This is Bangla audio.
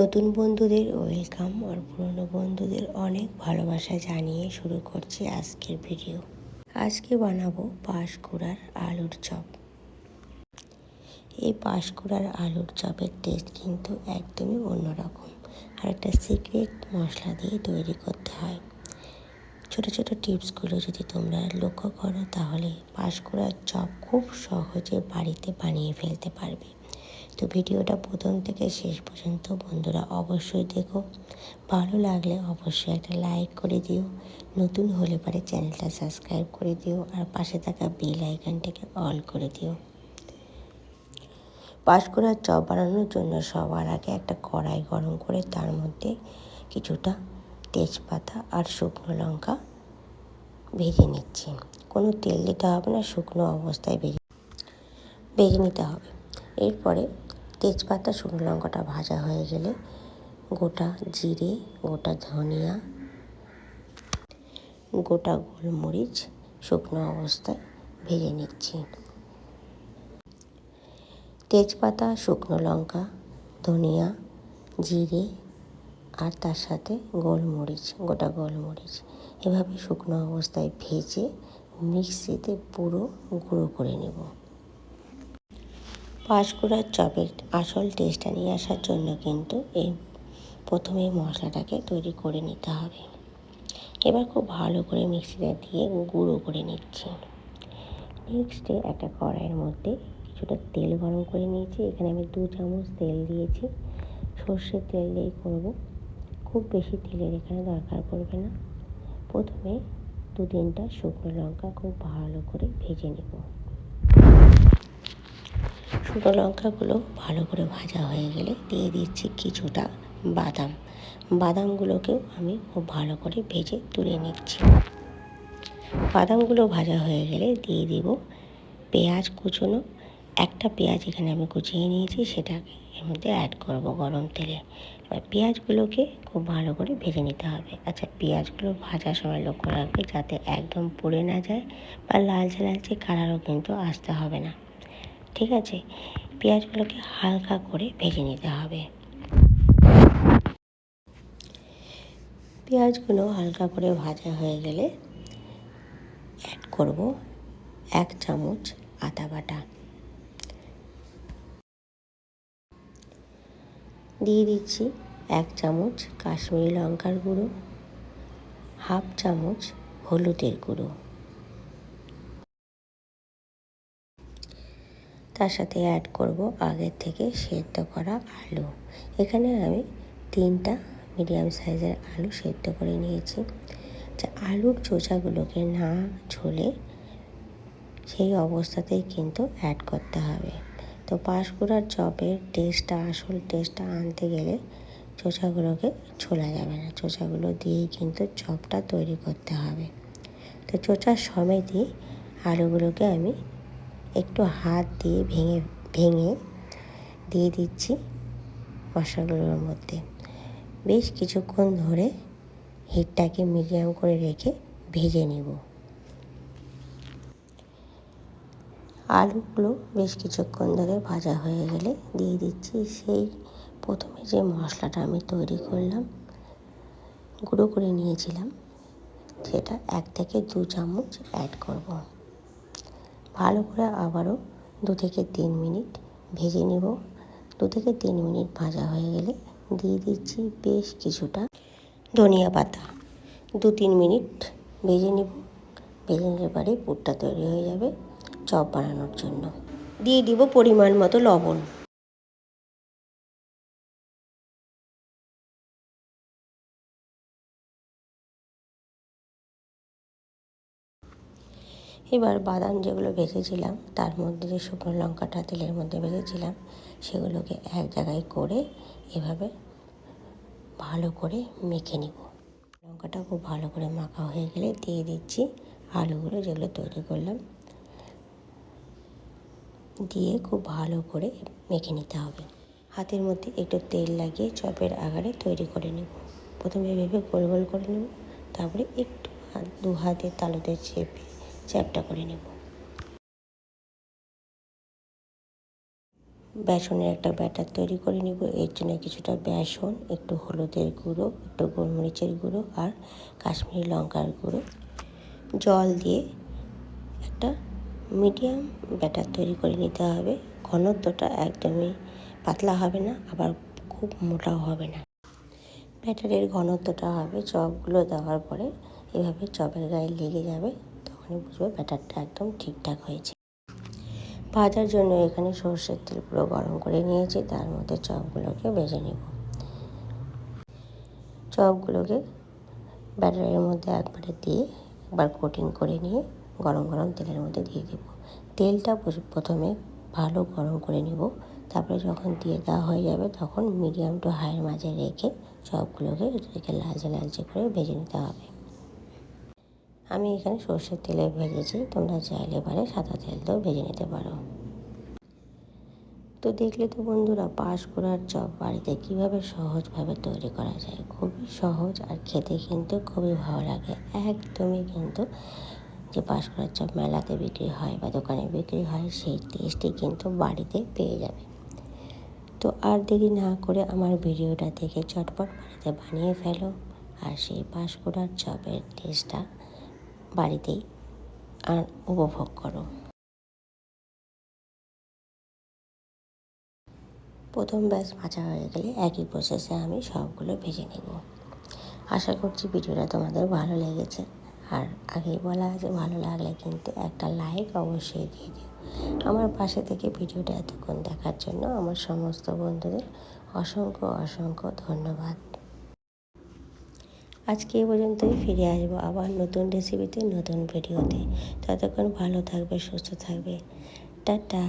নতুন বন্ধুদের ওয়েলকাম আর পুরনো বন্ধুদের অনেক ভালোবাসা জানিয়ে শুরু করছি আজকের ভিডিও আজকে বানাবো পাঁশকুড়ার আলুর চপ। এই পাঁশকুড়ার আলুর চপের টেস্ট কিন্তু একদমই অন্যরকম আর একটা সিক্রেট মশলা দিয়ে তৈরি করতে হয়। ছোট ছোট টিপসগুলো যদি তোমরা লক্ষ্য করো তাহলে পাঁশকুড়ার চপ খুব সহজে বাড়িতে বানিয়ে ফেলতে পারবে। তো ভিডিওটা প্রথম থেকে শেষ পর্যন্ত বন্ধুরা অবশ্যই দেখো। ভালো লাগলে অবশ্যই একটা লাইক করে দিও। নতুন হলে পরে চ্যানেলটা সাবস্ক্রাইব করে দিও আর পাশে থাকা বেল আইকনটাকে অল করে দিও। পাঁশকুড়ার চপ বানানোর জন্য সবার আগে একটা কড়াই গরম করে তার মধ্যে কিছুটা তেজপাতা আর শুকনো লঙ্কা ভেজে নিচ্ছি। কোনো তেল দিতে হবে না, শুকনো অবস্থায় ভেজে ভেজে নিতে হবে। এরপরে তেজপাতা, শুকনো লঙ্কাটা ভাজা হয়ে গেলে গোটা জিরে, গোটা ধনিয়া, গোটা গোলমরিচ শুকনো অবস্থায় ভেজে নিচ্ছি। তেজপাতা, শুকনো লঙ্কা, ধনিয়া, জিরে আর তার সাথে গোলমরিচ, গোটা গোলমরিচ এভাবে শুকনো অবস্থায় ভেজে মিক্সিতে পুরো গুঁড়ো করে নেব। পাঁশকুড়ার চপের আসল টেস্টটা নিয়ে আসার জন্য কিন্তু এই প্রথমে মশলাটাকে তৈরি করে নিতে হবে। এবার খুব ভালো করে মিক্সিতে দিয়ে গুঁড়ো করে নিচ্ছি। নেক্সটে একটা কড়াইয়ের মধ্যে কিছুটা তেল গরম করে নিয়েছি। এখানে আমি দু চামচ তেল দিয়েছি। সর্ষের তেল দিয়েই করব। খুব বেশি তেলের এখানে দরকার পড়বে না। প্রথমে দু তিনটা শুকনো লঙ্কা খুব ভালো করে ভেজে নেব। শুকনো লঙ্কাগুলো ভালো করে ভাজা হয়ে গেলে দিয়ে দিচ্ছি কিছুটা বাদাম। বাদামগুলোকেও আমি খুব ভালো করে ভেজে তুলে নিচ্ছি। বাদামগুলো ভাজা হয়ে গেলে দিয়ে দিব পেঁয়াজ কুচোনো। একটা পেঁয়াজ এখানে আমি কুচিয়ে নিয়েছি, সেটাকে এর মধ্যে অ্যাড করব গরম তেলে। এবার পেঁয়াজগুলোকে খুব ভালো করে ভেজে নিতে হবে। আচ্ছা পেঁয়াজগুলো ভাজার সময় লক্ষ্য রাখবে যাতে একদম পুড়ে না যায় বা লালচে লালচে কালারও কিন্তু আসতে হবে না। ঠিক আছে? পেঁয়াজগুলোকে হালকা করে ভেজে নিতে হবে। পেঁয়াজগুলো হালকা করে ভাজা হয়ে গেলে অ্যাড করব এক চামচ আদা বাটা। দিয়ে দিচ্ছি এক চামচ কাশ্মীরি লঙ্কার গুঁড়ো, হাফ চামচ হলুদের গুঁড়ো। তার সাথে অ্যাড করব আগের থেকে সেদ্ধ করা আলু। এখানে আমি তিনটা মিডিয়াম সাইজের আলু সেদ্ধ করে নিয়েছি। যে আলুর চোচাগুলোকে না ঝোলে সেই অবস্থাতেই কিন্তু অ্যাড করতে হবে। তো পাঁশকুড়ার চপের টেস্টটা আসল টেস্টটা আনতে গেলে চোচাগুলোকে ছোলা যাবে না। চোচাগুলো দিয়েই কিন্তু চপটা তৈরি করতে হবে। তো চোচার সমেতই আলুগুলোকে আমি একটু হাত দিয়ে ভেঙে ভেঙে দিয়ে দিচ্ছি মশলাগুলোর মধ্যে। বেশ কিছুক্ষণ ধরে হিটটাকে মিডিয়াম করে রেখে ভেজে নেব। আলুগুলো বেশ কিছুক্ষণ ধরে ভাজা হয়ে গেলে দিয়ে দিচ্ছি সেই প্রথমে যে মশলাটা আমি তৈরি করলাম, গুঁড়ো করে নিয়েছিলাম, সেটা এক থেকে দু চামচ অ্যাড করব। ভালো করে আবারও দু থেকে তিন মিনিট ভেজে নেব। দু থেকে তিন মিনিট ভাজা হয়ে গেলে দিয়ে দিচ্ছি বেশ কিছুটা ধনিয়া পাতা। দু তিন মিনিট ভেজে নেব। ভেজে নিলে পরে পুরটা তৈরি হয়ে যাবে চপ বানানোর জন্য। দিয়ে দিব পরিমাণ মতো লবণ। এবার বাদাম যেগুলো ভেজেছিলাম, তার মধ্যে যে শুকনো লঙ্কাটা তেলের মধ্যে ভেজেছিলাম, সেগুলোকে এক জায়গায় করে এভাবে ভালো করে মেখে নিব। লঙ্কাটা খুব ভালো করে মাখা হয়ে গেলে দিয়ে দিচ্ছি আলুগুলো যেগুলো তৈরি করলাম, দিয়ে খুব ভালো করে মেখে নিতে হবে। হাতের মধ্যে একটু তেল লাগিয়ে চপের আগারে তৈরি করে নেব। প্রথমে ভেবে গোল গোল করে নেব, তারপরে একটু দু হাতে তালুতে চেপে চ্যাপটা করে নেব। বেসনের একটা ব্যাটার তৈরি করে নিব। এর জন্য কিছুটা বেসন, একটু হলুদের গুঁড়ো, একটু গোলমরিচের গুঁড়ো আর কাশ্মীরি লঙ্কার গুঁড়ো। জল দিয়ে একটা মিডিয়াম ব্যাটার তৈরি করে নিতে হবে। ঘনত্বটা একদমই পাতলা হবে না, আবার খুব মোটাও হবে না। ব্যাটারের ঘনত্বটা হবে চপগুলো দেওয়ার পরে এভাবে চপের গায়ে লেগে যাবে। তখনই বুঝবে ব্যাটারটা একদম ঠিকঠাক হয়েছে। ভাজার জন্য এখানে সর্ষের তেল পুরো গরম করে নিয়েছি, তার মধ্যে চপগুলোকে ভেজে নেব। চপগুলোকে ব্যাটারের মধ্যে একবারে দিয়ে একবার কোটিং করে নিয়ে গরম গরম তেলের মধ্যে দিয়ে দেব। তেলটা প্রথমে ভালো গরম করে নেব, তারপরে যখন দিয়ে দেওয়া হয়ে যাবে তখন মিডিয়াম টু হাইয়ের মাঝে রেখে চপগুলোকে রেখে লালচে লালচে করে ভেজে নিতে হবে। আমি এখানে সর্ষের তেলে ভেজেছি, তোমরা চাইলে পারে সাদা তেল দিয়েও ভেজে নিতে পারো। তো দেখলে তো বন্ধুরা, পাশ করার চপ বাড়িতে কীভাবে সহজভাবে তৈরি করা যায়, খুবই সহজ আর খেতে কিন্তু খুবই ভালো লাগে। একদমই কিন্তু যে পাঁশকুড়ার চপ মেলাতে বিক্রি হয় বা দোকানে বিক্রি হয়, সেই টেস্টই কিন্তু বাড়িতে পেয়ে যাবে। তো আর দেরি না করে আমার ভিডিওটা দেখে চটপট বাড়িতে বানিয়ে ফেলো। আর সেই পাঁশকুড়ার চপের টেস্টটা বাড়িতেই আর উপভোগ করো। প্রথম ব্যাস ভাজা হয়ে গেলে একই প্রসেসে আমি সবগুলো ভেজে নেব। আশা করছি ভিডিওটা তোমাদের ভালো লেগেছে। আর আগেই বলা আছে, ভালো লাগলে কিন্তু একটা লাইক অবশ্যই দিয়ে দিও। আমার পাশে থেকে ভিডিওটা এতক্ষণ দেখার জন্য আমার সমস্ত বন্ধুদের অসংখ্য অসংখ্য ধন্যবাদ। আজকে এ পর্যন্তই, ফিরে আসব আবার নতুন রেসিপিতে নতুন ভিডিওতে ততক্ষণ ভালো থাকবে, সুস্থ থাকবে। টাটা।